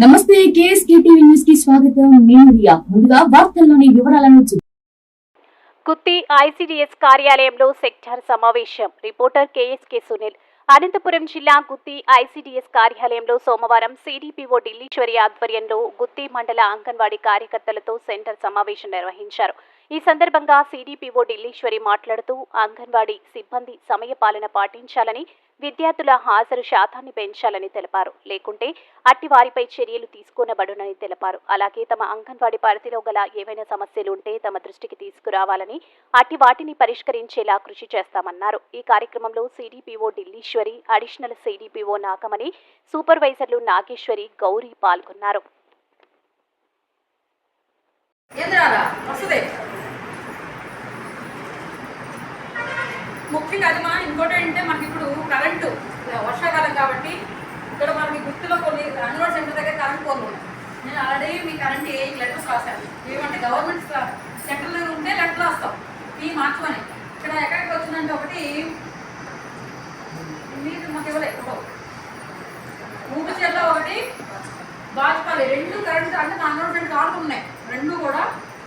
నమస్తే KSK TV న్యూస్కి స్వాగతం. నేను రియా. ముందుగా వార్తల్లోని వివరాలను చూ- ఐసిడిఎస్ కార్యాలయంలో సెక్టార్ సమావేశం. Reporter KSK Sunil. అనంతపురం జిల్లా గుత్తి ఐసిడిఎస్ కార్యాలయంలో సోమవారం సిడిపిఓ ఢిల్లీశ్వరి ఆధ్వర్యంలో గుత్తి మండల అంగన్వాడీ కార్యకర్తలతో సెంటర్ సమావేశం నిర్వహించారు. ఈ సందర్భంగా సిడిపిఓ ఢిల్లీశ్వరి మాట్లాడుతూ అంగన్వాడీ సిబ్బంది సమయపాలన పాటించాలని విద్యార్థుల హాజరు శాతాన్ని పెంచాలని తెలిపారు. లేకుంటే అట్టి వారిపై చర్యలు తీసుకోనబడునని తెలిపారు. అలాగే తమ అంగన్వాడీ పరిధిలో గల ఏవైనా సమస్యలు ఉంటే తమ దృష్టికి తీసుకురావాలని అట్టి వాటిని పరిష్కరించేలా కృషి చేస్తామన్నారు. ఈ కార్యక్రమంలో CDPO Dilliswari additional CDPO Nagamani సూపర్వైజర్లు Nageswari Gauri పాల్గొన్నారు ఏంద్రారా వస్తుంది ముఖ్యంగా అది మా ఇంకోటి అంటే మనకి ఇప్పుడు కరెంటు వర్షాకాలం కాబట్టి ఇక్కడ మనకి గుర్తులో కొన్ని అంగన్వాడీ సెంటర్ దగ్గర కరెంట్ పోలు నేను ఆల్రెడీ మీ కరెంట్ ఏ లెటర్స్ రాశాను. ఏమంటే గవర్నమెంట్ సెంటర్లో ఉంటే లెటర్ రాస్తాం. ఈ మార్చమని ఇక్కడ ఎక్కడికి వచ్చిందంటే ఒకటి మీరు మాకు ఇవ్వలే ఇప్పుడు. ఊపిచేలో ఒకటి బాజ్పాలి రెండు కరెంట్ అంటే నా అన్నోట్ సెంటర్ కార్లు ఉన్నాయి. రెండు కూడా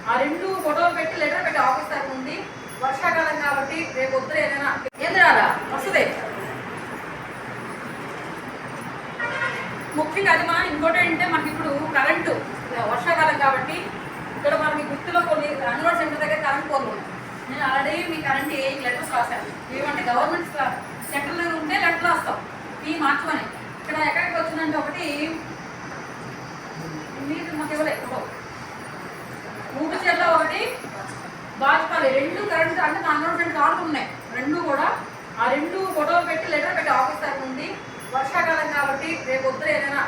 ఆ రెండు ఫోటోలు పెట్టి లెటర్ పెట్టి ఆఫీస్ తరఫు ఉంది వర్షాకాలం కాబట్టి రేపు వద్దు ఏదైనా ఏంద్రారా వస్తుంది ముఖ్యంగా అది మా ఇంకోటి అంటే మనకి ఇప్పుడు కరెంటు వర్షాకాలం కాబట్టి ఇక్కడ మనకి గుర్తులో కొన్ని అంగన్వాడీ సెంటర్ దగ్గర కరెంట్ పోదు నేను ఆల్రెడీ మీ కరెంట్ ఏ లెటర్స్ రాశాను. ఏమంటే గవర్నమెంట్ సెంటర్లో ఉంటే లెటర్ రాస్తాం. ఈ మార్చమని. ఇక్కడ ఎక్కడికి వచ్చిందంటే ఒకటి మీరు మాకు ఇవ్వలే ఇప్పుడు ఊపిచేలో ఒకటి కావాలి. రెండు కరెంట్ అంటే నా రెండు కార్లు ఉన్నాయి. రెండు కూడా. ఆ రెండు ఫోటోలు పెట్టి లెటర్ పెట్టి ఆఫీస్ తరఫు ఉండి వర్షాకాలం కాబట్టి రేపు వద్దు ఏదైనా